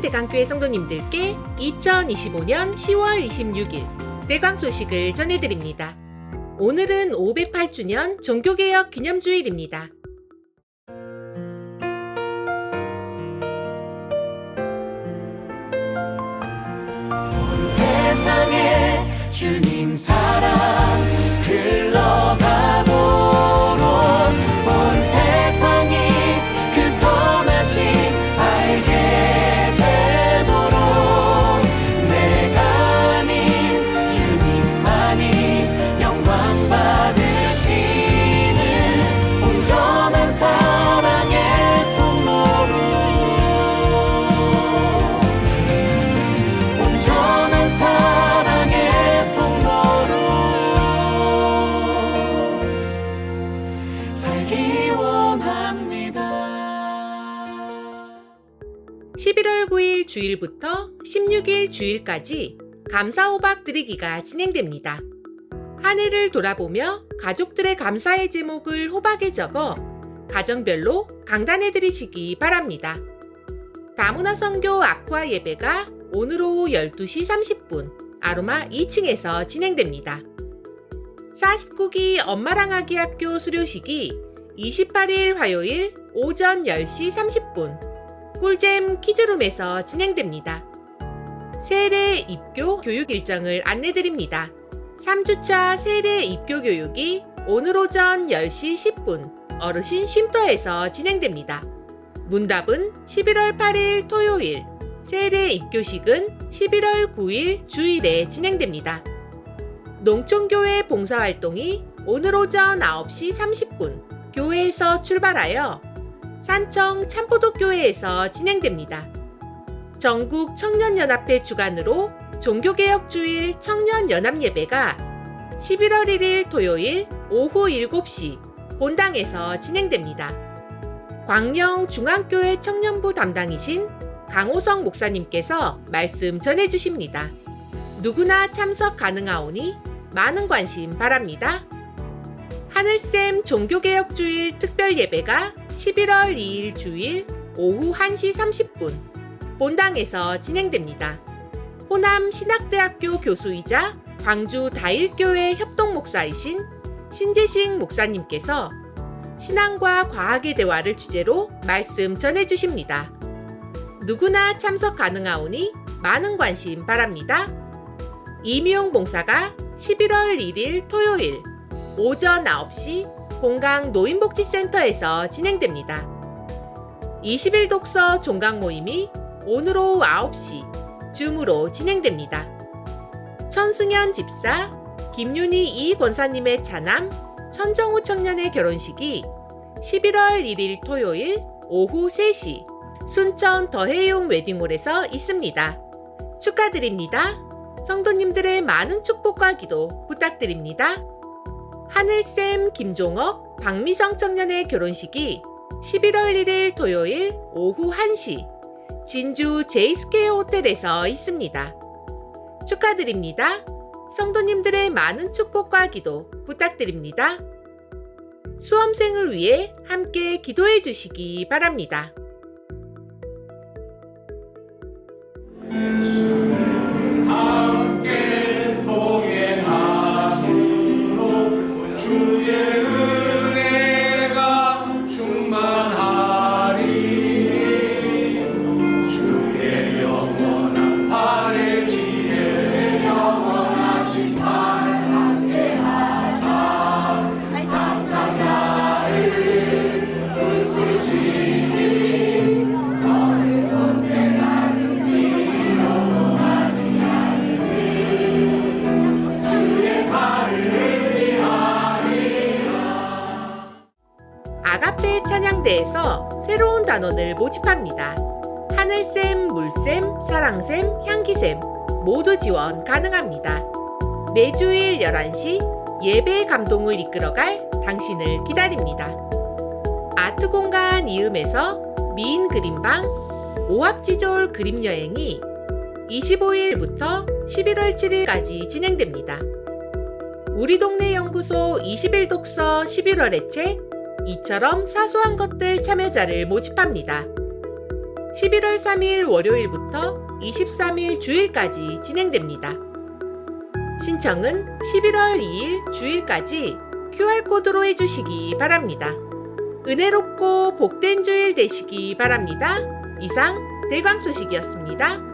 사랑하는 대강교회 성도님들께 2025년 10월 26일 대광 소식을 전해드립니다. 오늘은 508주년 종교개혁 기념주일입니다. 온 세상에 주님 사랑 11월 9일 주일부터 16일 주일까지 감사호박 드리기가 진행됩니다. 한 해를 돌아보며 가족들의 감사의 제목을 호박에 적어 가정별로 강단해 드리시기 바랍니다. 다문화 선교 아쿠아 예배가 오늘 오후 12시 30분 아로마 2층에서 진행됩니다. 49기 엄마랑 아기 학교 수료식이 28일 화요일 오전 10시 30분 꿀잼 키즈룸에서 진행됩니다. 세례 입교 교육 일정을 안내드립니다. 3주차 세례 입교 교육이 오늘 오전 10시 10분 어르신 쉼터에서 진행됩니다. 문답은 11월 8일 토요일, 세례 입교식은 11월 9일 주일에 진행됩니다. 농촌교회 봉사활동이 오늘 오전 9시 30분 교회에서 출발하여 산청 참포도교회에서 진행됩니다. 전국 청년연합회 주관으로 종교개혁주일 청년연합예배가 11월 1일 토요일 오후 7시 본당에서 진행됩니다. 광영 중앙교회 청년부 담당이신 강호성 목사님께서 말씀 전해주십니다. 누구나 참석 가능하오니 많은 관심 바랍니다. 하늘쌤 종교개혁주일 특별예배가 11월 2일 주일 오후 1시 30분 본당에서 진행됩니다. 호남 신학대학교 교수이자 광주 다일교회 협동목사이신 신재식 목사님께서 신앙과 과학의 대화를 주제로 말씀 전해주십니다. 누구나 참석 가능하오니 많은 관심 바랍니다. 이미용 봉사가 11월 1일 토요일 오전 9시 본강 노인복지센터에서 진행됩니다. 20일 독서 종강 모임이 오늘 오후 9시 줌으로 진행됩니다. 천승현 집사, 김윤희 이 권사님의 차남, 천정우 청년의 결혼식이 11월 1일 토요일 오후 3시 순천 더해용 웨딩홀에서 있습니다. 축하드립니다. 성도님들의 많은 축복과 기도 부탁드립니다. 하늘쌤 김종업, 박미성 청년의 결혼식이 11월 1일 토요일 오후 1시 진주 제이스퀘어 호텔에서 있습니다. 축하드립니다. 성도님들의 많은 축복과 기도 부탁드립니다. 수험생을 위해 함께 기도해 주시기 바랍니다. 아가페 찬양대에서 새로운 단원을 모집합니다. 하늘샘, 물샘, 사랑샘, 향기샘 모두 지원 가능합니다. 매주일 11시 예배 감동을 이끌어갈 당신을 기다립니다. 아트 공간 이음에서 미인 그림방 오합지졸 그림 여행이 25일부터 11월 7일까지 진행됩니다. 우리 동네 연구소 20일 독서 11월의 책 이처럼 사소한 것들 참여자를 모집합니다. 11월 3일 월요일부터 23일 주일까지 진행됩니다. 신청은 11월 2일 주일까지 QR코드로 해주시기 바랍니다. 은혜롭고 복된 주일 되시기 바랍니다. 이상 대광 소식이었습니다.